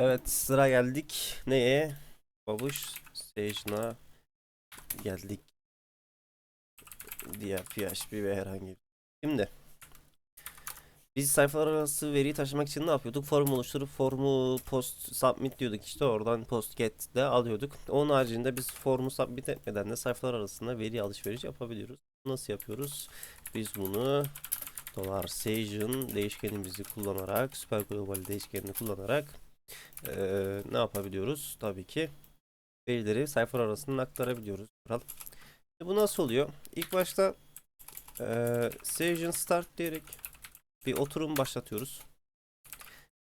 Evet sıra geldik. Neye? Babuş Station'a geldik. Diğer PHP ve herhangi bir. Şimdi biz sayfalar arası veriyi taşımak için ne yapıyorduk? Form oluşturup formu post submit diyorduk işte oradan post get de alıyorduk. Onun haricinde biz formu submit etmeden de sayfalar arasında veri alışveriş yapabiliyoruz. Nasıl yapıyoruz? Biz bunu dolar Sage'ın değişkenimizi kullanarak süper global değişkenini kullanarak eee, ne yapabiliyoruz? Tabii ki verileri sayfalar arasında aktarabiliyoruz. Kural. E bu nasıl oluyor? İlk başta eee Session Start diyerek bir oturum başlatıyoruz.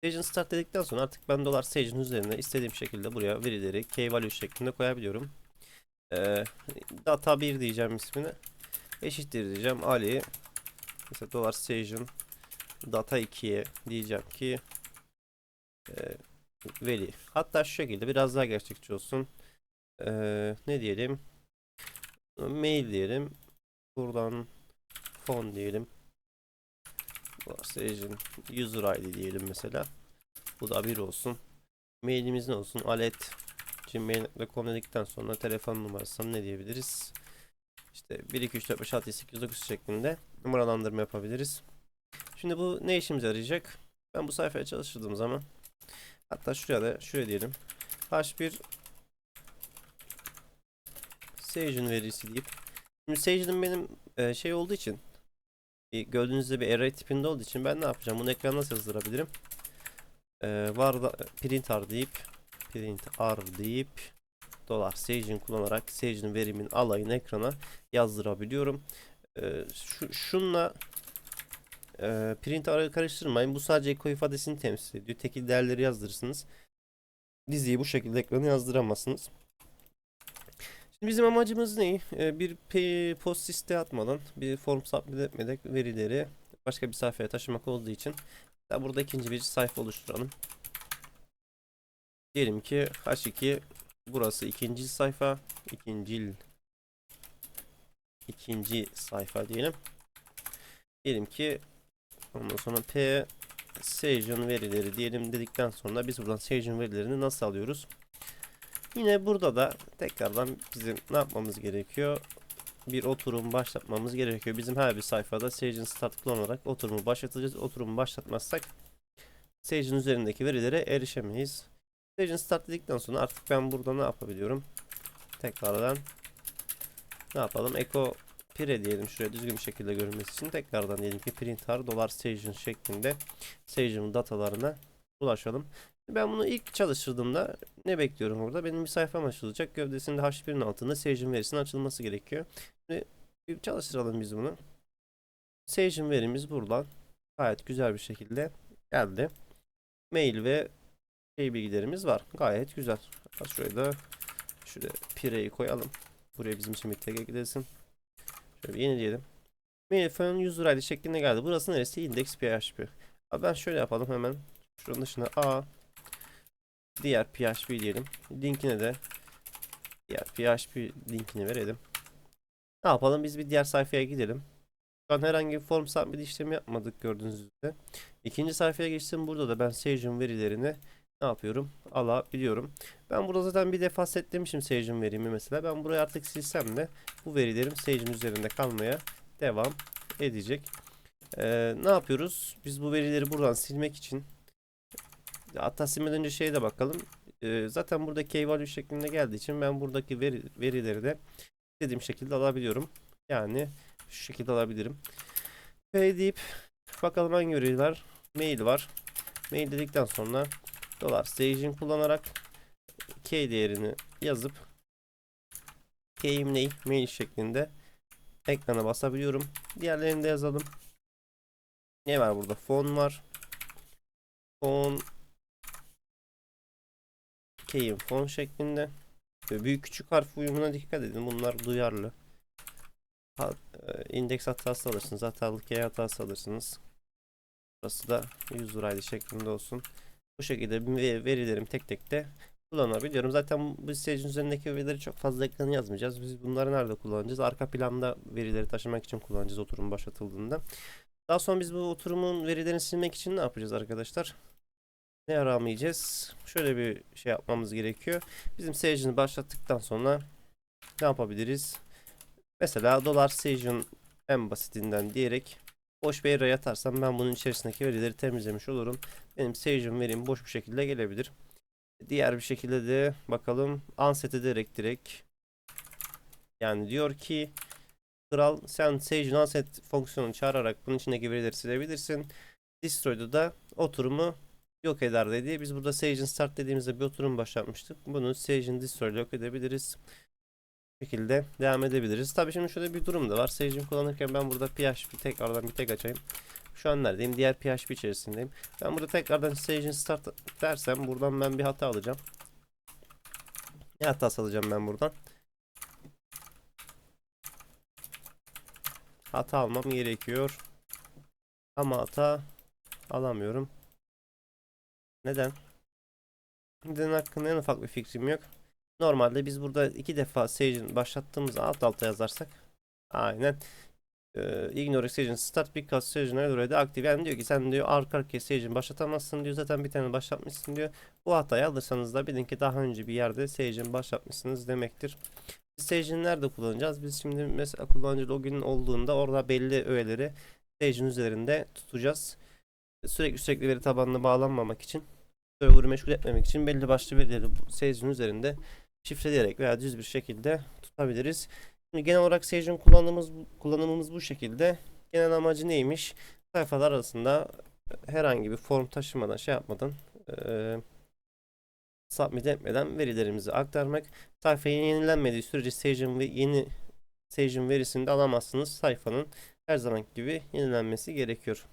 Session Start dedikten sonra artık ben dolar Session üzerine istediğim şekilde buraya verileri key value şeklinde koyabiliyorum. Eee, data 1 diyeceğim ismini. Eşittir diyeceğim Ali. Mesela dolar Session data 2'ye diyeceğim ki eee veri. Hatta şu şekilde biraz daha gerçekçi olsun. Eee, ne diyelim? Mail diyelim. Buradan phone diyelim. Station user ID diyelim mesela. Bu da bir olsun. Mailimiz ne olsun? Alet gmail.com dedikten sonra telefon numarasını ne diyebiliriz? İşte 1 2 3 4 5 6 7 8 9 şeklinde numaralandırma yapabiliriz. Şimdi bu ne işimize yarayacak? Ben bu sayfaya çalıştırdığım zaman hatta şuraya da şöyle diyelim. H1 Sage'in verisi deyip Şimdi Sage'in benim e, şey olduğu için bir gördüğünüz gibi bir array tipinde olduğu için ben ne yapacağım? Bunu ekrana nasıl yazdırabilirim? E, var da print r deyip print r deyip dolar Sage'in kullanarak Sage'in verimin alayını ekrana yazdırabiliyorum. E, şu, şunla e, print r'ı karıştırmayın. Bu sadece eko ifadesini temsil ediyor. Tekil değerleri yazdırırsınız. Diziyi bu şekilde ekrana yazdıramazsınız. Şimdi bizim amacımız ne? Ee, bir post liste atmadan, bir form submit etmeden verileri başka bir sayfaya taşımak olduğu için da burada ikinci bir sayfa oluşturalım. Diyelim ki H2 burası ikinci sayfa, ikincil ikinci sayfa diyelim. Diyelim ki ondan sonra P Session verileri diyelim dedikten sonra biz buradan Session verilerini nasıl alıyoruz? Yine burada da tekrardan bizim ne yapmamız gerekiyor? Bir oturum başlatmamız gerekiyor. Bizim her bir sayfada Sage'in start kullanarak oturumu başlatacağız. Oturumu başlatmazsak Sage'in üzerindeki verilere erişemeyiz. Sage'in start dedikten sonra artık ben burada ne yapabiliyorum? Tekrardan ne yapalım? Echo Pire diyelim şuraya düzgün bir şekilde görünmesi için tekrardan diyelim ki printer dolar Sage'in şeklinde Sage'in datalarına ulaşalım. Ben bunu ilk çalıştırdığımda ne bekliyorum burada? Benim bir sayfam açılacak. Gövdesinde H1'in altında Sage'in verisinin açılması gerekiyor. Şimdi bir çalıştıralım biz bunu. Sage'in verimiz buradan gayet güzel bir şekilde geldi. Mail ve şey bilgilerimiz var. Gayet güzel. Şuraya da şuraya pireyi koyalım. Buraya bizim için bir tag eklesin. Şöyle bir yenileyelim. Mail falan user ID şeklinde geldi. Burası neresi? Index PHP. Abi ben şöyle yapalım hemen. Şuranın dışına A diğer PHP diyelim. Linkine de diğer PHP linkini verelim. Ne yapalım? Biz bir diğer sayfaya gidelim. Şu an herhangi bir form submit işlemi yapmadık gördüğünüz üzere. İkinci sayfaya geçtim. Burada da ben Sage'in verilerini ne yapıyorum? Alabiliyorum. Ben burada zaten bir defa setlemişim Sage'in verimi mesela. Ben burayı artık silsem de bu verilerim Sage'in üzerinde kalmaya devam edecek. Ee, ne yapıyoruz? Biz bu verileri buradan silmek için Hatta silmeden önce şeye de bakalım. Ee, zaten burada key value şeklinde geldiği için ben buradaki veri, verileri de istediğim şekilde alabiliyorum. Yani şu şekilde alabilirim. Pay deyip bakalım hangi veri var. Mail var. Mail dedikten sonra dolar staging kullanarak key değerini yazıp key'im ne? Mail şeklinde ekrana basabiliyorum. Diğerlerini de yazalım. Ne var burada? Phone var. Phone key'in fon şeklinde. Ve büyük küçük harf uyumuna dikkat edin. Bunlar duyarlı. Ha, e, indeks hatası alırsınız. Hatalı key hatası alırsınız. Burası da user ID şeklinde olsun. Bu şekilde verilerim tek tek de kullanabiliyorum. Zaten bu sitecin üzerindeki verileri çok fazla ekrana yazmayacağız. Biz bunları nerede kullanacağız? Arka planda verileri taşımak için kullanacağız oturum başlatıldığında. Daha sonra biz bu oturumun verilerini silmek için ne yapacağız arkadaşlar? ne aramayacağız? Şöyle bir şey yapmamız gerekiyor. Bizim Sage'ini başlattıktan sonra ne yapabiliriz? Mesela dolar Sage'in en basitinden diyerek boş bir array atarsam ben bunun içerisindeki verileri temizlemiş olurum. Benim Sage'in verim boş bir şekilde gelebilir. Diğer bir şekilde de bakalım unset ederek direkt yani diyor ki Kral sen Sage unset fonksiyonunu çağırarak bunun içindeki verileri silebilirsin. Destroy'da da oturumu yok eder dedi. Biz burada Sage'in start dediğimizde bir oturum başlatmıştık. Bunu Sage'in Destroy'da yok edebiliriz. Şekilde devam edebiliriz. Tabii şimdi şöyle bir durum da var. Sage'in kullanırken ben burada PHP tekrardan bir tek açayım. Şu an neredeyim? Diğer PHP içerisindeyim. Ben burada tekrardan Sage'in start dersem buradan ben bir hata alacağım. Ne hatası alacağım ben buradan? Hata almam gerekiyor. Ama hata alamıyorum. Neden? Neden hakkında en ufak bir fikrim yok. Normalde biz burada iki defa Sage'in başlattığımız alt alta yazarsak aynen e, ignore Sage'in start because Sage'in already active yani diyor ki sen diyor arka arkaya Sage'in başlatamazsın diyor zaten bir tane başlatmışsın diyor. Bu hatayı alırsanız da bilin ki daha önce bir yerde Sage'in başlatmışsınız demektir. Sage'in nerede kullanacağız? Biz şimdi mesela kullanıcı login olduğunda orada belli öğeleri Sage'in üzerinde tutacağız. Sürekli sürekli veri tabanına bağlanmamak için server'ı meşgul etmemek için belli başlı verileri Sage'in üzerinde şifreleyerek veya düz bir şekilde tutabiliriz. Şimdi genel olarak Sage'in kullanımımız, kullanımımız bu şekilde. Genel amacı neymiş? Sayfalar arasında herhangi bir form taşımadan şey yapmadan eee submit etmeden verilerimizi aktarmak. Sayfaya yenilenmediği sürece Sage'in ve yeni Sage'in verisini de alamazsınız. Sayfanın her zaman gibi yenilenmesi gerekiyor.